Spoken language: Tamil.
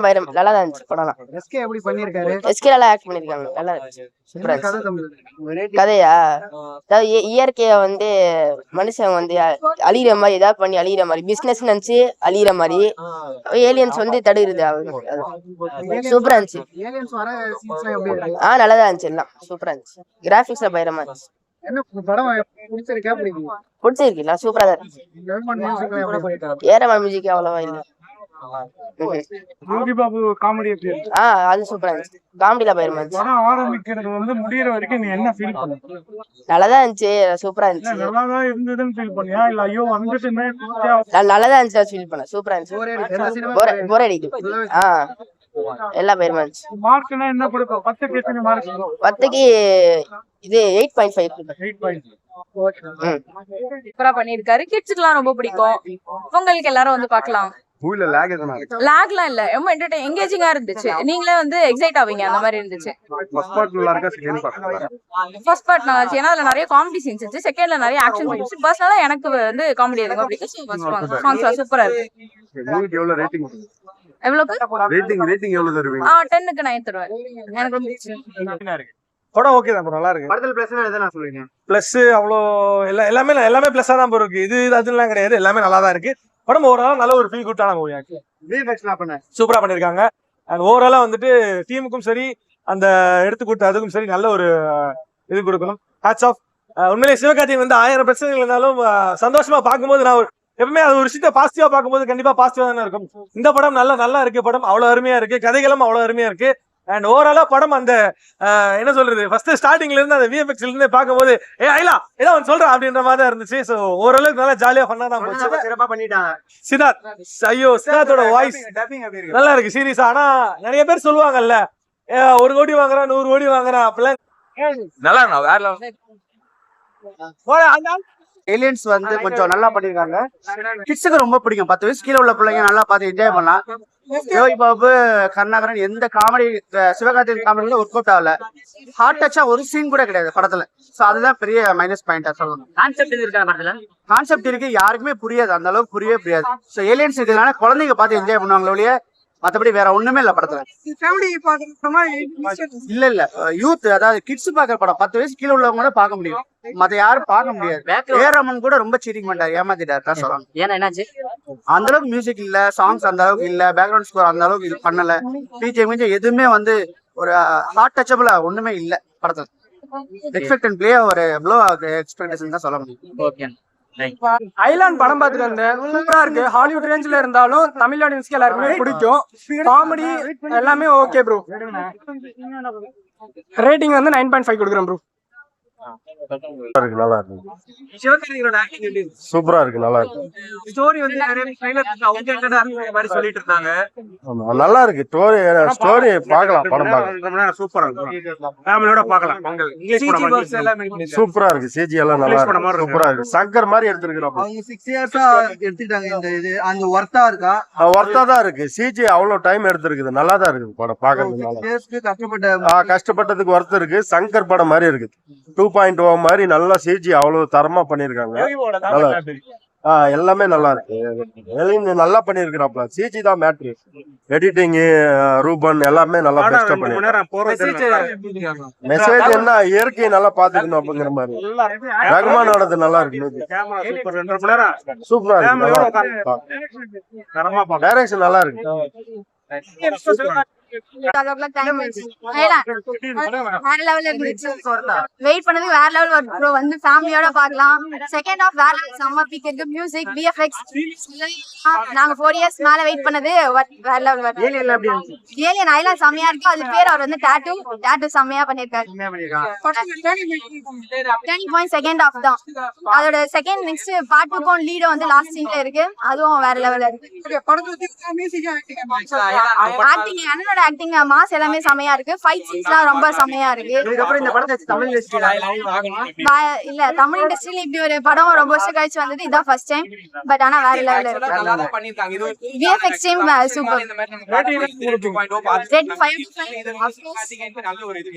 பைரம் நல்லா தான் இருந்துச்சு படம்லாம். எஸ்கே எப்படி பண்ணிருக்காரு எஸ்கே நல்லா ஆக்ட் பண்ணிருக்காங்க நல்லா இருந்துச்சு. கதையா? அதாவது இய- இயற்கைய வந்து மனுஷன் வந்து அழியிற மாதிரி ஏதாவது பண்ணி அழியிற மாதிரி பிசினஸ் நினைச்சு அழியிற மாதிரி ஏலியன்ஸ் வந்து அது. சூப்பரா இருந்துச்சு. ஏலியன்ஸ் வர சீன்ஸ்லாம் எப்படி இருக்கு? ஆ நல்லா தான் இருந்துச்சு எல்லாம். சூப்பரா இருந்துச்சு. கிராபிக்ஸ்ல பயரமா இருந்துச்சு. என்ன படம் பிடிச்சிருக்கா? சூப்பரா தான் இருந்துச்சு. ஏரமா மியூசிக் அவ்வளவா இல்ல. காமெடி ஆ அது சூப்பரா இருந்துச்சு. படம் ஆரம்பிக்கிறது வந்து முடியற வரைக்கும் நீ என்ன ஃபீல் பண்ண? நல்லா தான் இருந்துச்சு சூப்பரா இருந்துச்சு. நல்லா தான் இருந்ததுன்னு ஃபீல் பண்ணியா? இல்ல ஐயோ வந்துட்டுமே பூர்த்தியா நான் நல்லா தான் இருந்துச்சு. ஃபீல் பண்ணேன் சூப்பரா இருந்துச்சு போர் போர் அடிக்குது? ஆ. எல்லா பேருமா இருந்துச்சு மார்க்னா என்ன கொடுக்கும் பத்துக்கு எத்தனை மார்க் பத்துக்கு இது eight point five eight point சூப்பரா பண்ணிருக்காரு கிட்ஸுக்குலாம் ரொம்ப பிடிக்கும். பொங்கலுக்கு எல்லாரும் வந்து பார்க்கலாம். மூவில லேக் எதுனா லாக்லாம் இல்ல. ரொம்ப என்டர்டைன் எங்கேஜிங்கா இருந்துச்சு. நீங்களே வந்து எக்ஸைட் ஆவீங்க. அந்த மாதிரி இருந்துச்சு. ஃபர்ஸ்ட் பார்ட் நல்லா இருக்கா? செகண்ட் பார்ட் ஃபர்ஸ்ட் பார்ட் நல்லா இருந்துச்சு. ஏன்னா அதுல நிறைய காமெடி சீன்ஸ் இருந்துச்சு. செகண்ட்ல நிறைய ஆக்ஷன் இருந்துச்சு. பர்சனலா எனக்கு வந்து காமெடி அதிகமா பிடிக்கும். சாங்ஸ் சூப்பரா இருக்கு. மூவிக்கு எவ்வளவு ரேட்டிங் எவ்வளவு? ரேட்டிங் ரேட்டிங் எவ்வளவு தருவீங்க? ஆ டென்னுக்கு நைன் தருவேன். எனக்கு ரொம்ப பிடிச்சிருக்கு. படம் ஓகே தான் bro, நல்லா இருக்கு. படத்துல பிளஸ் எதை நான் சொல்லுவீங்க பிளஸ் அவ்வளோ எல்லா எல்லாமே எல்லாமே பிளஸ்ஸா தான் bro இருக்கு. இது இது அதுலாம் கிடையாது. எல்லாமே நல்லா தான் இருக்கு. படம் ஓவரால் நல்ல ஒரு ஃபீல் குட்டான மூவி பண்ணேன். சூப்பரா பண்ணிருக்காங்க. அண்ட் ஓவராலா வந்துட்டு டீமுக்கும் சரி அந்த எடுத்து கொடுத்த அதுக்கும் சரி நல்ல ஒரு இது கொடுக்கணும். ஹேட்ஸ் ஆஃப் உண்மையிலே சிவகார்த்திகேயன் வந்து ஆயிரம் பிரச்சனைகள் இருந்தாலும் சந்தோஷமா பார்க்கும்போது நான் எப்பவுமே அது ஒரு விஷயத்த பாசிட்டிவா பார்க்கும்போது கண்டிப்பா பாசிட்டிவா தானே இருக்கும். இந்த படம் நல்லா நல்லா இருக்கு படம். அவ்வளவு அருமையா இருக்கு. கதைகளும் அவ்வளவு அருமையா இருக்கு. அண்ட் ஓவராலா படம் அந்த என்ன சொல்றது ஃபர்ஸ்ட் ஸ்டார்டிங்ல இருந்து அந்த விஎஃப்எக்ஸ்ல இருந்து பார்க்கும்போது ஏ ஐலா ஏதோ அவன் சொல்றான் அப்படின்ற மாதிரி தான் இருந்துச்சு. ஸோ ஓரளவுக்கு நல்லா ஜாலியா பண்ணா தான் போச்சு. சிறப்பா பண்ணிட்டாங்க சித்தார்த் ஐயோ சித்தார்த்தோட வாய்ஸ் நல்லா இருக்கு சீரியஸா ஆனா நிறைய பேர் சொல்லுவாங்கல்ல ஒரு கோடி வாங்குறான் நூறு கோடி வாங்குறான் அப்படிலாம். நல்லா இருக்கு? வேற ஏலியன்ஸ் வந்து கொஞ்சம் நல்லா பண்ணிருக்காங்க. கிட்ஸுக்கு ரொம்ப பிடிக்கும். பத்து வயசு கீழே உள்ள பிள்ளைங்க நல்லா பார்த்து என்ஜாய் பண்ணலாம். யோகி பாபு கருணாகரன் எந்த காமெடி சிவகார்த்திகேயன் காமெடியில ஒர்க் அவுட் ஆகல. ஹார்ட் டச்சா ஒரு சீன் கூட கிடையாது படத்துல. சோ அதுதான் பெரிய மைனஸ் பாயிண்டா சொல்லணும். கான்செப்ட் இருக்கா படத்துல? கான்செப்ட் இருக்கு யாருக்குமே புரியாது. அந்த அளவுக்கு புரியவே புரியாது. சோ ஏலியன்ஸ் இருக்கிறதுனால குழந்தைங்க பார்த்து என்ஜாய் பண்ணுவாங்களே ஒழிய மத்தபடி வேற ஒண்ணுமே இல்ல படத்துல. இல்ல இல்ல. யூத் அதாவது கிட்ஸ் பாக்குற படம். பத்து வயசு கீழே உள்ளவங்க கூட பார்க்க முடியும். மத்த யாரும் பார்க்க முடியாது. ஏராமன் கூட ரொம்ப சீட்டிங் பண்ணிட்டாரு. ஏமாத்திட்டாரு தான் சொல்லணும். ஏன்னா என்னாச்சு அந்த அளவுக்கு மியூசிக் இல்ல சாங்ஸ் அந்த அளவுக்கு இல்ல பேக்ரவுண்ட் ஸ்கோர் அந்த அளவுக்கு இது பண்ணல. பிஜே மிஜே எதுவுமே வந்து ஒரு ஹார்ட் டச்சபிளா ஒண்ணுமே இல்ல படத்துல. எக்ஸ்பெக்ட் அண்ட் பிளே ஒரு ப்ளோ எக்ஸ்பெக்டேஷன் தான் சொல்ல முடியும். ஐலாண்ட் படம் பார்த்துட்டு வந்தேன். சூப்பரா இருக்கு. ஹாலிவுட் ரேஞ்சில இருந்தாலும் தமிழ் ஆடியன்ஸ்க்கு எல்லாருக்குமே பிடிக்கும். காமெடி எல்லாமே ஓகே ப்ரோ ரேட்டிங் வந்து நைன் பாயிண்ட் ஃபைவ் கொடுக்குறேன் ப்ரோ இருக்கு நல்லா இருக்கு. சிவகார்த்திகோட ஆக்டிங் எப்படி சூப்பரா இருக்கு நல்லா இருக்கு. ஸ்டோரி வந்து நிறைய ட்ரைலர் அவங்க மாதிரி சொல்லிட்டு இருந்தாங்க. ஆமா, நல்லா இருக்கு. ஸ்டோரி ஸ்டோரி பார்க்கலாம் படம் பார்க்கலாம். சூப்பரா இருக்கு. ஃபேமிலியோட பார்க்கலாம். பொங்கல் இங்கிலீஷ் சிஜி பாக்ஸ் எல்லாமே சூப்பரா இருக்கு. சிஜி எல்லாம் நல்லா இருக்கு. சூப்பரா இருக்கு. சங்கர் மாதிரி அவங்க இயர்ஸா எடுத்துட்டாங்க இந்த இது. அந்த ஒர்த்தா இருக்கா? ஒர்த்தா தான் இருக்கு. சிஜி அவ்வளவு டைம் எடுத்திருக்குது. நல்லா தான் இருக்குது படம் கஷ்டப்பட்ட ஆ, கஷ்டப்பட்டதுக்கு ஒர்த் இருக்கு. சங்கர் படம் மாதிரி இருக்கு. டூ பாயிண்ட் ஓ மாதிரி நல்லா சிஜி அவ்வளவு தரமா பண்ணிருக்காங்க. நல்லா ஆ, எல்லாமே நல்லா இருக்கு. நல்லா பண்ணிருக்கிறாப்ல. சிஜி தான் மேட்ரு எடிட்டிங் ரூபன் எல்லாமே நல்லா பெஸ்டா பண்ணி மெசேஜ் என்ன? இயற்கையை நல்லா பாத்துக்கணும் அப்படிங்கிற மாதிரி. ரகுமானோடது நல்லா இருக்கு சூப்பரா இருக்கு டைரக்ஷன் நல்லா இருக்கு. வேற லெவல்ல இருந்துச்சு வெயிட் பண்ணதுக்கு வேற லெவல் ஒர்க் ப்ரோ வந்து ஃபேமிலியோட பார்க்கலாம். செகண்ட் ஆஃப் வேற லெவல் செம்ம பிக் இருக்கு. மியூசிக் பிஎஃப்எக்ஸ் நாங்க ஃபோர் இயர்ஸ் மேல வெயிட் பண்ணது வேற லெவல் ஏலியன் ஐலாண்ட் செம்மையா இருக்கு. அது பேர் அவர் வந்து டாட்டூ டாட்டூ செம்மையா பண்ணிருக்காரு. டேர்னிங் பாயிண்ட் செகண்ட் ஆஃப் தான். அதோட செகண்ட் நெக்ஸ்ட் பார்ட் டூக்கும் லீடும் வந்து லாஸ்ட் சீன்ல இருக்கு. அதுவும் வேற லெவல்ல இருக்கு. ஆக்டிங் அண்ணனோட ஆக்டிங் மாஸ் எல்லாமே செமையா இருக்கு. ஃபைட் சீன்ஸ்லாம் ரொம்ப செமையா இருக்கு. இல்ல தமிழ் இண்டஸ்ட்ரியில இப்படி ஒரு படம் ரொம்ப வருஷம் கழிச்சு வந்தது இதான் ஃபர்ஸ்ட் டைம் பட் ஆனா வேற லெவல்ல இருக்கு. VFX team super red five நல்ல ஒரு இது.